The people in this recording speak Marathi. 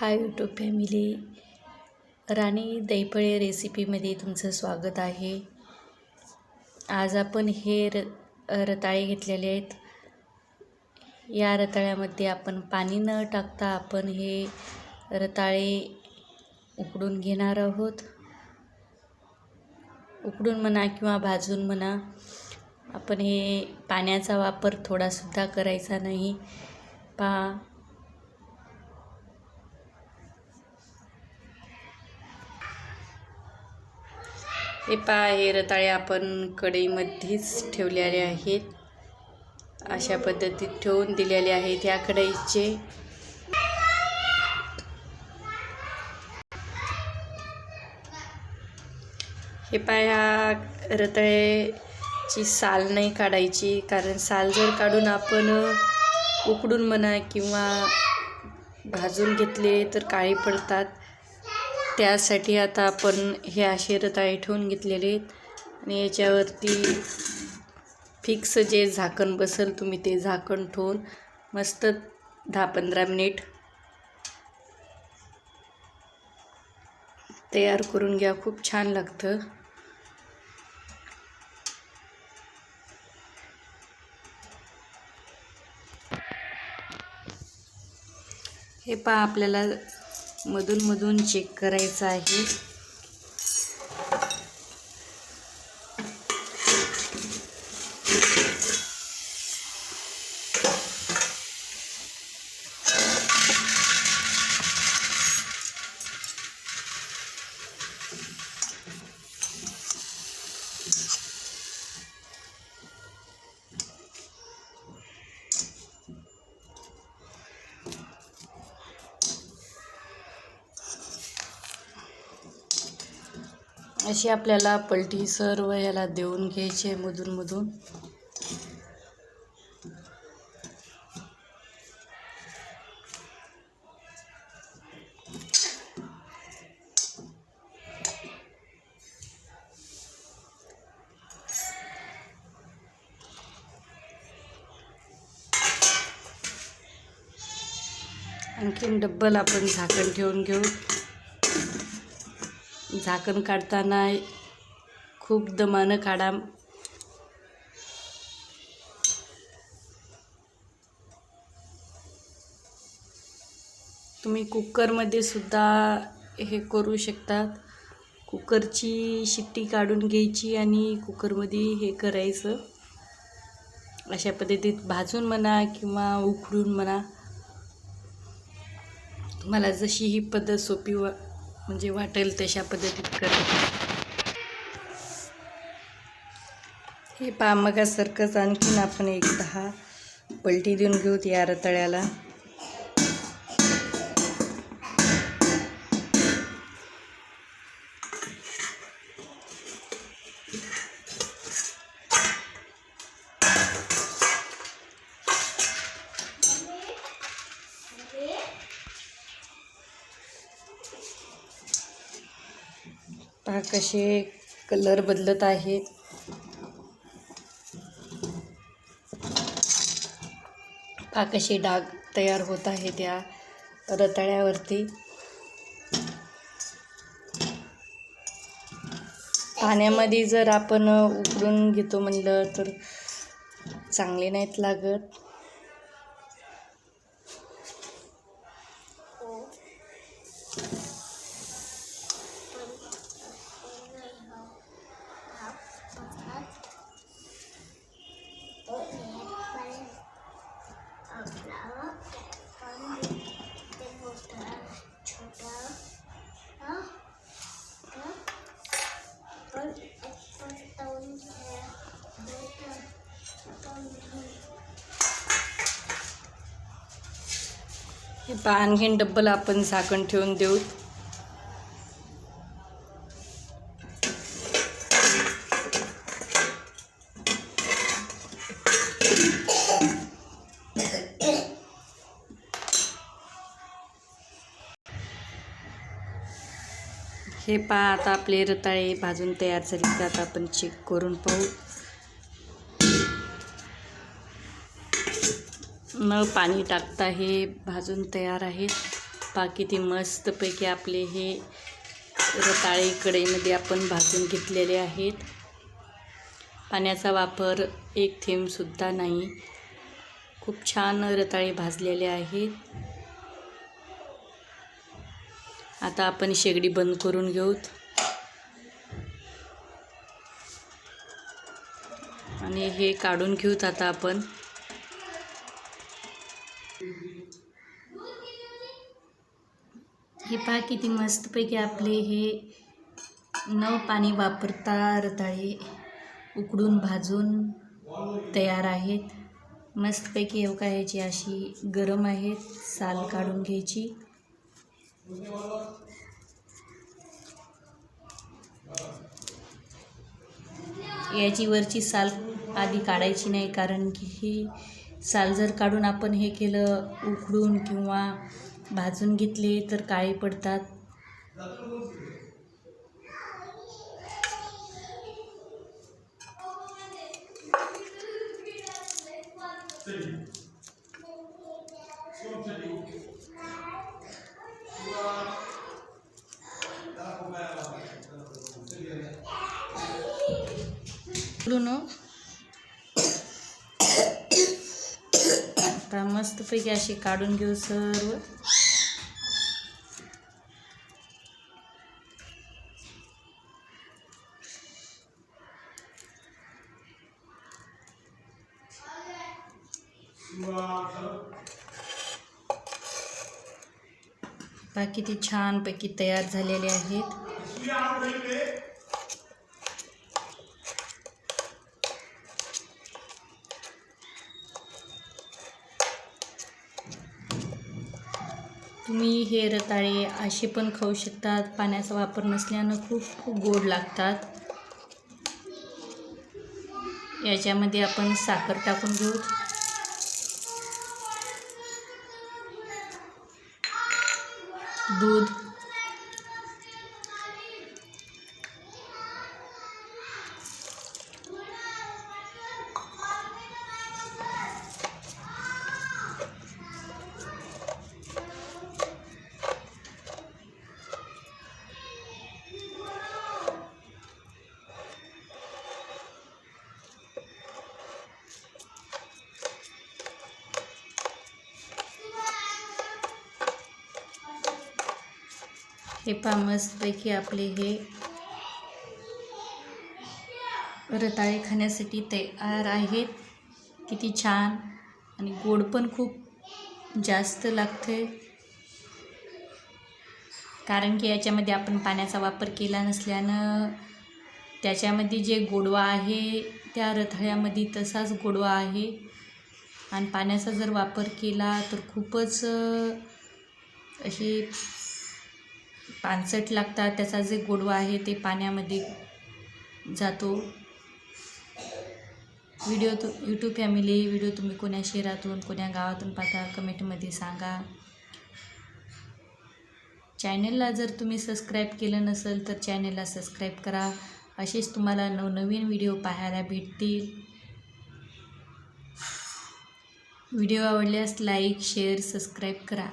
Hi YouTube family. राणी दैपळे रेसिपीमध्ये तुमचं स्वागत आहे. आज आपण हे र रताळे घेतलेले आहेत. या रताळ्यामध्ये आपण पाणी न टाकता आपण हे रताळे उकडून घेणार आहोत. उकडून म्हणा किंवा भाजून म्हणा आपण हे पाण्याचा वापर थोडासुद्धा करायचा नाही. पहा हे पहा हे रताळे आपण कढईमध्येच ठेवलेले आहेत. अशा पद्धतीत ठेवून दिलेले आहेत ह्या कढईचे. हे पाय ह्या रताळ्याची साल नाही काढायची कारण साल जर काढून आपण उकडून म्हणा किंवा भाजून घेतले तर काळी पडतात. त्यासाठी आता आपण हे असे रताळे ठेवून घेतलेले आहेत. आणि याच्यावरती फिक्स जे झाकण बसेल तुम्ही ते झाकण ठेवून मस्त दहा पंधरा मिनिट तयार करून घ्या. खूप छान लागतं. हे पहा आपल्याला मधून मधून चेक करायचं आहे. अशी आपल्याला पलटी सर्व याला देऊन घ्यायचे मधून मधून. आणखीन डब्बल आपण झाकण ठेवून घेऊ. झाकण काढताना खूप दमानं काढा. तुम्ही कुकरमध्ये सुद्धा हे करू शकतात. कुकरची शिट्टी काढून घ्यायची आणि कुकरमध्ये हे करायचं. अशा पद्धतीत भाजून म्हणा किंवा उकडून म्हणा. तुम्हाला जशी ही पद्धत सोपी वा म्हणजे वाटेल तशा पद्धतीत करत. हे पामगासारखंच आणखीन आपण एक दहा पलटी देऊन घेऊत या रताळ्याला. पहा कसे कलर बदलत आहेत. पहा कसे डाग तयार होत आहे त्या रताळ्यावरती. पाण्यामध्ये जर आपण उकडून घेतो म्हणलं तर चांगले नाहीत लागत. हे पहा आणखीन डब्बल आपण झाकण ठेवून देऊ. हे पहा आता आपले रताळे भाजून तयार झाले. तर आता आपण चेक करून पाहू. न पाणी टाकता हे भाजून तयार आहेत बाकी किती मस्तपैकी आपले हे रताळे कढईमध्ये आपण भाजून घेतलेले आहेत. पाण्याचा वापर एक थेंबसुद्धा नाही. खूप छान रताळे भाजलेले आहेत. आता आपण शेगडी बंद करून घेऊत. आणि हे काढून घेऊत आता आपण. हे पहा किती मस्तपैकी आपले हे न पाणी वापरता रताळे उकडून भाजून तयार आहेत. मस्तपैकी एवढा ह्याची अशी गरम आहेत. साल काढून घ्यायची. याची वरची साल आधी काढायची नाही कारण की ही साल जर काढून आपण हे केलं उकडून किंवा भाजून घेतले तर काळे पडतात. आता मस्तपैकी असे काढून घेऊ सर्व. पहा किती छानपैकी तयार झालेले आहेत. तुम्ही हे रताळे असे पण खाऊ शकतात. पाण्याचा वापर नसल्यानं खूप खूप गोड लागतात. याच्यामध्ये आपण साखर टाकून घेऊ. দুধ हे पहा मस्तपैकी आपले हे रताळे खाण्यासाठी तयार आहेत. किती छान आणि गोड पण खूप जास्त लागते. कारण की याच्यामध्ये आपण पाण्याचा वापर केला नसल्यानं त्याच्यामध्ये जे गोडवा आहे त्या रताळ्यामध्ये तसाच गोडवा आहे. आणि पाण्याचा जर वापर केला तर खूपच अशी पानसट लागतात त्याचा जे गोडवा आहे ते पाण्यामध्ये जातो. व्हिडिओ तु यूट्यूब फॅमिली व्हिडिओ तुम्ही कोण्या शहरातून कोण्या गावातून पाहता कमेंटमध्ये सांगा. चॅनलला जर तुम्ही सबस्क्राईब केलं नसेल तर चॅनलला सबस्क्राईब करा. असेच तुम्हाला नवनवीन व्हिडिओ पाहायला भेटतील. व्हिडिओ आवडल्यास लाईक शेअर सबस्क्राईब करा.